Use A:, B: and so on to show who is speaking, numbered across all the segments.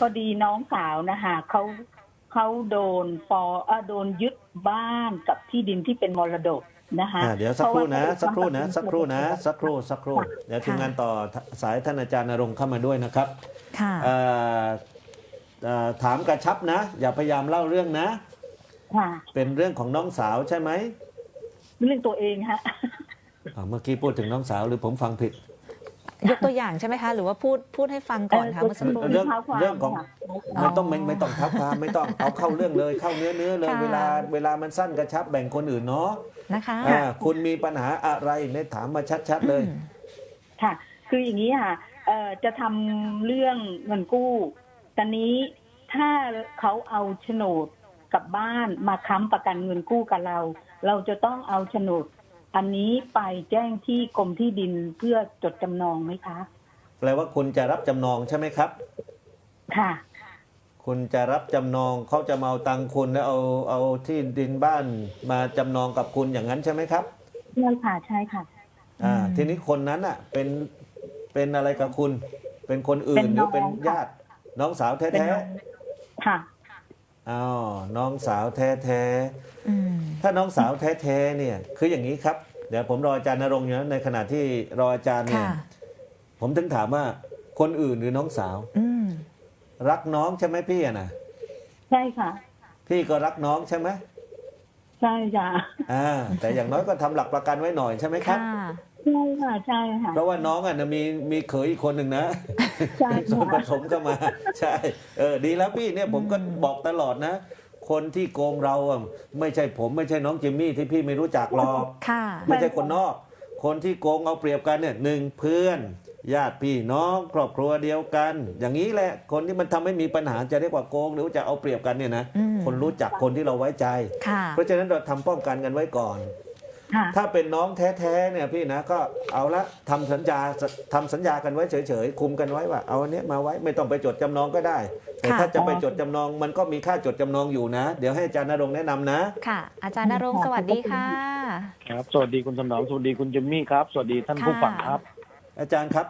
A: พอดีน้องสาวนะคะเขาเขาโดนปอเอ่อโดนยึดบ้านกับที่ดินที่เป็นมรดกนะคะ
B: อ่าเดี๋ยวสักครู่นะ
A: เพาว่า
B: สักครู่นะ
A: เขา
B: สักครู่นะ สักครู่สักครู่เดี๋ยวทีมงานต่อสายท่านอาจารย์นรงค์เข้ามาด้วยนะครับ
C: ค่ะ
B: เอ่อเอ่อถามกระชับนะ อย่าพยายามเล่าเรื่องนะ
A: ค่ะ
B: เป็นเรื่องของน้องสาวใช่ไหม
A: เรื่องตัวเองฮะ
B: อ่าเมื่อกี้พูดถึงน้องสาวหรือผมฟังผิด
C: ยกตัวอย่างใช่ไหมคะ หรือว่าพูดพูดให้ฟังก่อนคะ
A: เออ
C: เมื่อสักครู่
B: เรื่อง
A: ท้าความ
B: เรื่องของ
A: ค่ะ
B: ไม่ต้องไม่ไม่ต้องทับความไม่ต้องเอาเข้าเรื่องเลยเข้าเนื้อเนื้อเลย
C: ค่ะ
B: เวลาเวลามันสั้นกระชับแบ่งคนอื่นเนาะ
C: นะคะ
B: อ่าคุณมีปัญหาอะไรเนี่ยถามมาชัดๆเลย
C: อืม
A: ค่ะ คืออย่างนี้ค่ะเอ่อจะทำเรื่องเงินกู้ตอนนี้ถ้าเขาเอาโฉนดกับบ้านมาค้ำประกันเงินกู้กับเรา เราจะต้องเอาโฉนด อันนี้ไปแจ้งที่กรมที่ดินเพื่อจดจำนองไหมคะ
B: แปลว่าคุณจะรับจำนองใช่ไหมครับ
A: ค่ะ
B: คุณจะรับจำนองเขาจะมาเอาตังค์คุณแล้วเอาเอาที่ดินบ้านมาจำนองกับคุณอย่างนั้นใช่ไหมครับ
A: ใช่ค่ะใช่ค่ะ
B: อ่า
C: อืม
B: ทีนี้คนนั้นอะเป็นเป็นอะไรกับคุณ เป็นคนอื่
A: เป็นน
B: หรือเป็น
A: น้องค่ะ
B: ญาติ น้องสาว
A: เป็น
B: แท้
A: น้องค่ะ
B: ๆอ้าวน้องสาวแท้
C: อืม
B: ๆ ถ้าน้องสาวแท้ๆเนี่ยคืออย่างนี้ครับ เดี๋ยวผมรออาจารย์นรงค์อยู่นะในขณะที่รออาจารย์เนี่ย
C: ค่ะ
B: ผมถึงถามว่าคนอื่นหรือน้องสาว
C: อืม
B: รักน้องใช่ไหมพี่อะนะ
A: ใช่ค่ะ
B: พี่ก็รักน้องใช่ไหม
A: ใช่ค่ะ
B: อ่าแต่อย่างน้อยก็ทำหลักประกันไว้หน่อยใช่ไหมครับ
C: ค่ะ
A: ใช่ค่ะใช่ค่ะ
B: เพราะว่าน้องอะนะมีมีเขยอีกคนหนึ่งนะ
A: ใช่
B: ส่วนผ
A: ค่ะ
B: สมเข้ามา ใช่ เออดีแล้วพี่เนี่ยผมก็
C: อืม
B: บอกตลอดนะ คนที่โกงเราอะไม่ใช่ผมไม่ใช่น้องจิมมี่ที่พี่ไม่รู้จักหรอก
C: ค่ะ
B: ไม่ใช่คนนอก คนที่โกงเอาเปรียบกันเนี่ยหนึ่งเพื่อนญาติพี่น้องครอบครัวเดียวกัน อย่างนี้แหละคนที่มันทำให้มีปัญหาจะเรียกว่าโกง หรือว่าจะเอาเปรียบกันเนี่ยนะ
C: อืม
B: คนรู้จักคนที่เราไว้ใจ
C: ค่ะ
B: เพราะฉะนั้นเราทำป้องกันกันไว้ก่อน
A: ค่ะ
B: ถ้าเป็นน้องแท้ๆเนี่ยพี่นะก็เอาละทำสัญญาทำสัญญากันไว้เฉยๆคุมกันไว้ว่าเอาอันเนี้ยมาไว้ไม่ต้องไปจดจำนองก็ได้ แต่
C: ค่ะ
B: ถ้าจะไปจดจำนองมันก็มีค่าจดจำนองอยู่นะ เดี๋ยวให้อาจารย์นรงค์แนะนำนะ
C: ค่ะ อาจารย์นรงค์สวัสดีค่ะ
D: ครับ สวัสดีคุณถนอมสวัสดีคุณจิมมี่ครับ สวัสดีท่านผู้ฟังครับ
B: อาจารย์ครับ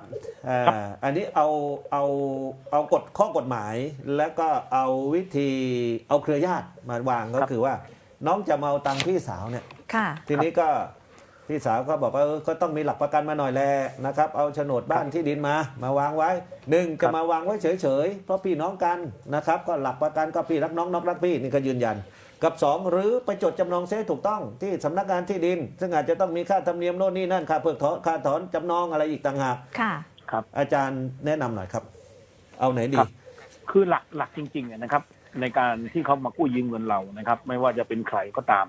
B: เอ่อ
D: ครับ
B: อันนี้เอาเอาเอากฎข้อกฎหมาย แล้วก็เอาวิธีเอาเครือญาติมาวางก็คือว่า น้องจะมาเอาตังค์พี่สาวเนี่ย
C: ค่ะ
B: ทีนี้ก็พี่สาวก็บอกว่าเออก็ต้องมีหลักประกันมาหน่อยแหละนะครับ เอาโฉนดบ้านที่ดินมามาวางไว้หนึ่ง
D: ครั
B: จะ
D: บ
B: มาวางไว้เฉยๆเพราะพี่น้องกันนะครับ ก็หลักประกันก็พี่รักน้องน้องรักพี่นี่ก็ยืนยัน กับสองหรือไปจดจำนองเสียถูกต้องที่สำนักงานที่ดิน ซึ่งอาจจะต้องมีค่าธรรมเนียมโน่นนี่นั่นค่าเพิกถอนค่าถอนจำนองอะไรอีกต่างหาก
C: ค่ะ
D: ครับ
B: อาจารย์แนะนำหน่อยครับ เอาไหนดี
D: ครับ คือหลักหลักจริงๆอะนะครับ ในการที่เขามากู้ยืมเงินเรานะครับ ไม่ว่าจะเป็นใครก็ตาม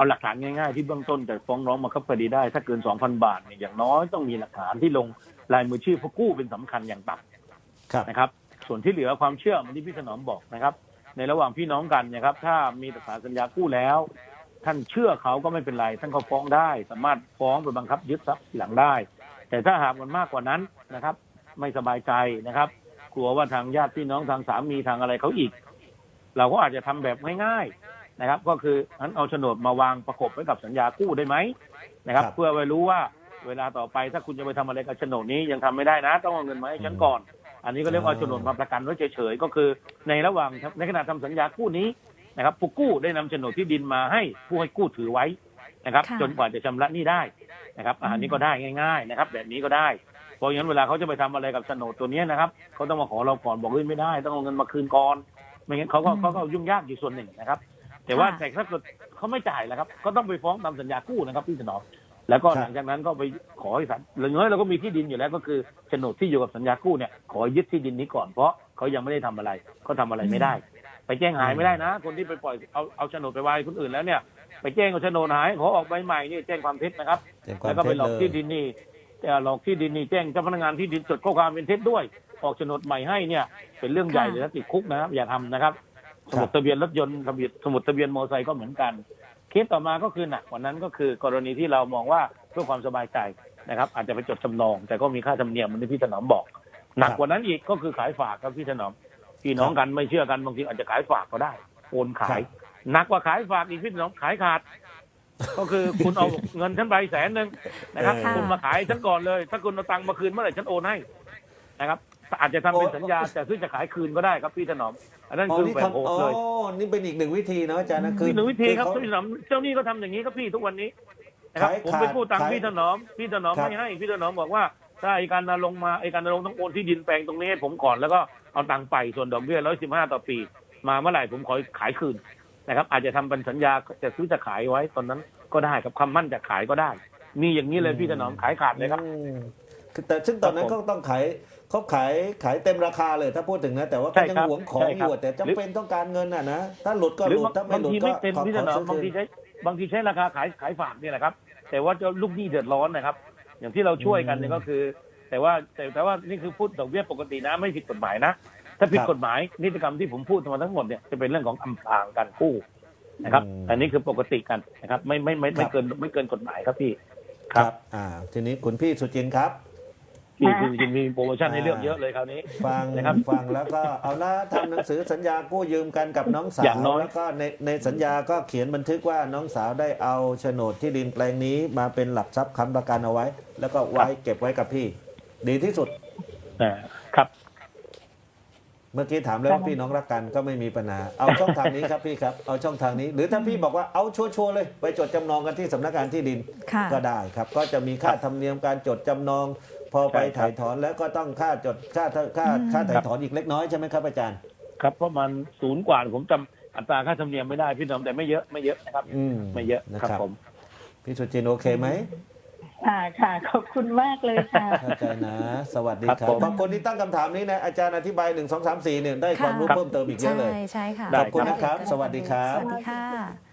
D: เอาหลักฐานง่ายๆที่เบื้องต้นจะฟ้องร้องมาคับคดีได้ ถ้าเกิน2,000บาทเนี่ยอย่างน้อยต้องมีหลักฐานที่ลงลายมือชื่อผู้กู้เป็นสำคัญอย่างต่ำ
B: ครับ
D: นะครับ ส่วนที่เหลือความเชื่อเหมันที่พี่ถนอมบอกนะครับ ในระหว่างพี่น้องกันเนะครับ ถ้ามีเอกสารสัญญากู้แล้ว ท่านเชื่อเขาก็ไม่เป็นไรท่านก็ฟ้องได้ สามารถฟ้องไปบังคับยึดทรัพย์ทีหลังได้ แต่ถ้าหากมันมากกว่านั้นนะครับ ไม่สบายใจนะครับ กลัวว่าทางญาติพี่น้องทางสามีทางอะไรเขาอีก เราก็อาจจะทำแบบง่ายๆ นะครับ ก็คือนั้นเอาโฉนดมาวางประกบไว้กับสัญญากู้ได้ไหมนะครับ
B: ครับ
D: เพื่อไว้รู้ว่าเวลาต่อไปถ้าคุณจะไปทำอะไรกับโฉนดนี้ยังทำไม่ได้นะ ต้องเอาเงินมาให้ฉันก่อน อันนี้ก็เรียกว่าโฉนดมาประกันไว้เฉยๆก็คือในระหว่างในขณะทำสัญญากู้นี้นะครับ ผู้กู้ได้นำโฉนดที่ดินมาให้ผู้ให้กู้ถือไว้นะครับ
C: ค่ะ
D: จนกว่าจะชำระหนี้ได้นะครับอะอันนี้ก็ได้ง่าย ๆนะครับ แบบนี้ก็ได้ เพราะฉะนั้นเวลาเขาจะไปทำอะไรกับโฉนดตัวเนี้ยนะครับเขาต้องมาขอเราก่อนบอกเฮ้ยไม่ได้ ต้องเอาเงินมาคืนก่อนไม่งั้นเขาก็
C: อืม
D: เขาก็ยุ่งยากอยู่ส่วนหนึ่งนะครับ แต่ว่า
C: ค่ะ
D: แต่ถ้าเกิดเขาไม่จ่ายแล้วครับ ก็ต้องไปฟ้องตามสัญญากู้นะครับพี่ถนอมแล้วก็
B: ครับ
D: หลังจากนั้นก็ไปขอให้ศาลหรือน้อยเราก็มีที่ดินอยู่แล้ว ก็คือโฉนดที่อยู่กับสัญญากู้เนี่ยขอยึดที่ดินนี้ก่อนเพราะเขายังไม่ได้ทำอะไรเขาทำอะไรไม่ได้ ไปแจ้งหายไม่ได้นะ คนที่ไปปล่อยเอาเอาโฉนดไปไว้คนอื่นแล้วเนี่ย ไปแจ้งเอาโฉนดหายขอออกใบใหม่นี่แจ้งความเท็จนะครับ
B: แจ้งควา
D: แล้
B: ม
D: วก็ไป
B: เท็จ
D: หลอก
B: เลย
D: ที่ดินนี่เอ่อหลอกที่ดินนี่แจ้งเจ้าพนักงานที่ดินจดข้อความเป็นเท็จด้วย ออกโฉนดใหม่ให้เนี่ย เป็นเรื่องใหญ่
C: ค่ะ
D: เลยนะติดคุกนะครับ อย่าทำนะครับ สมุดทะเบียนรถยนต์ทะเบียนสมุดทะเบียนมอเตอร์ไซค์ก็เหมือนกันเคสต่อมาก็คือหนักกว่านั้นก็คือกรณีที่เรามองว่าเพื่อความสบายใจนะครับ อาจจะไปจดจำนอง แต่ก็มีค่าธรรมเนียมเหมันที่พี่ถนอมบอก หนักกว่านั้นอีกก็คือขายฝากครับพี่ถนอมพี่น้องกันไม่เชื่อกันบางทีอาจจะขายฝากก็ได้โอนขายหนักกว่าขายฝากอีกพี่ถนอมขายขาด ก็คือคุณเอาเงินฉันไปแสนหนึ่งนะครับ
B: เออ
D: คุณมาขายฉันก่อนเลย ถ้าคุณเอาตังค์มาคืนเมื่อไหร่ฉันโอนให้นะครับ อาจจะทำเป็น
B: โอ้
D: สัญญาจะซื้อจะขายคืนก็ได้ครับพี่ถนอม อันนั้น
B: อ๋อ
D: คือ
B: นี่
D: แบบโห
B: ทำ
D: ด
B: อ๋อ
D: เลย
B: นี่เป็นอีกหนึ่งวิธีเนาะอาจารย์นะคือ
D: คือหนึ่งวิธีครับ
B: อเขา
D: พี่ถนอมเจ้าหนี้ก็ทำอย่างนี้ครับพี่ทุกวันนี้นะครับ
B: ขาย
D: ผมไปพูดตังค์
B: ขาย
D: พี่ถนอม พี่ถนอม
B: ครับ
D: ไม่ให้พี่ถนอมบอกว่าถ้าไอการนาลงมาไอการนาลงต้องโอนที่ดินแปลงตรงนี้ให้ผมก่อนแล้วก็เอาตังค์ไปส่วนดอกเบี้ยร้อยสิบห้าต่อปี มาเมื่อไหร่ผมขอขายคืนนะครับ อาจจะทำเป็นสัญญาจะซื้อจะขายไว้ตอนนั้นก็ได้ครับคำมั่นจะขายก็ได้ มีอย่างนี้เลยพี่ถนอมขายขาดเลยครับ
B: อืมคือ แต่ซึ่งตอนนั้น
D: ครั
B: ก็
D: บผม
B: ต้องขายเขาขายขายเต็มราคาเลยถ้าพูดถึงนะ แต่ว่า
D: ใช่
B: ก็ยัง
D: ครับ
B: หวงของ
D: ใช่
B: อ
D: ครับ
B: ยู่แต่จำเป็นต้องการเงินอะนะถ้าหลุดก็
D: ห
B: ห
D: รือ
B: ลุดถ้าไม่
D: บาง
B: หลุด
D: ที
B: ก็
D: ไม่เป็น
B: ขอ
D: พี่
B: ข
D: ถ
B: อน
D: อม
B: ซื้อบา
D: งที
B: คืน
D: ใช้บางทีใช้ราคาขายขายฝากเนี่ยแหละครับ แต่ว่าเจะลูกหนี้เดือดร้อนนะครับ อย่างที่เราช่วยกันเนี่ยก็คือ แต่ว่าแต่แต่ว่านี่คือพูดดอกเบี้ยปกตินะไม่ผิดกฎหมายนะถ้าผิดกฎหมายนิติกรรมที่ผมพูดมาทั้งหมดเนี่ยจะเป็นเรื่องของอำพรางการกู้นะครับ อันนี้คือปกติกันนะครับ ไม่ไม่ไม่ไม่เกินไม่เกินกฎหมายครับพี่
B: ครับ อ่า ทีนี้คุณพี่สุจินต์ครับ
D: พี่คือจริงๆมีโปรโมชั่นให้เลือกเยอะเลยคราวนี้
B: ฟัง
D: นะครับ
B: ฟังแล้วก็เอาละทำหนังสือสัญญากู้ยืมกันกับน้องสา
D: อย่าง
B: ว
D: น้อย
B: แล้วก็ในในสัญญาก็เขียนบันทึกว่าน้องสาวได้เอาโฉนดที่ดินแปลงนี้มาเป็นหลักทรัพย์ค้ำประกันเอาไว้ แล้วก็ไว้เก็บไว้กับพี่ ดีที่สุด
D: นะครับ
B: เมื่อกี้ถามแล้วว่าพี่น้องรักกันก็ไม่มีปัญหา เอาช่องทางนี้ครับพี่ครับ เอาช่องทางนี้ หรือถ้าพี่บอกว่าเอาชัวร์ๆเลย ไปจดจำนองกันที่สำนักงานที่ดิน
C: ค่ะ
B: ก็ได้ครับ ก็จะมีค่าธรรมเนียมการจดจำนอง พอไป
D: ใช่ครับ
B: ถ่ายถอนแล้วก็ต้องค่าจดค่าค่าค่าถ่ายถอนอีกเล็กน้อยใช่ไหมครับอาจารย์
D: ครับเพราะมันศูนย์กว่าผมจำอัตราค่าธรรมเนียมไม่ได้พี่ถนอมแต่ไม่เยอะไม่เยอะนะครับ
B: อืม
D: ไม่เยอะ
B: นะ
D: ครับ
B: ครับ
D: ผม
B: พี่สุจินต์โอเคไหม
A: ค่ะค่ะขอบคุณมากเลยค่ะ
B: เข้าใจนะ สวัสดี
D: ครับ
B: ครับ
D: ผม
B: ขอบคุณที่ตั้งคำถามนี้นะอาจารย์อธิบายหนึ่งสองสามสี่เนี่ยได้ความรู้
C: ค่ะ
B: เพิ่มเติมอีกเยอะ
C: ใช่
B: เลย
C: ใช่ค่ะ
D: ได้
B: ขอบคุณนะครับ สวัสดีครับ
C: สวัสดีค่ะ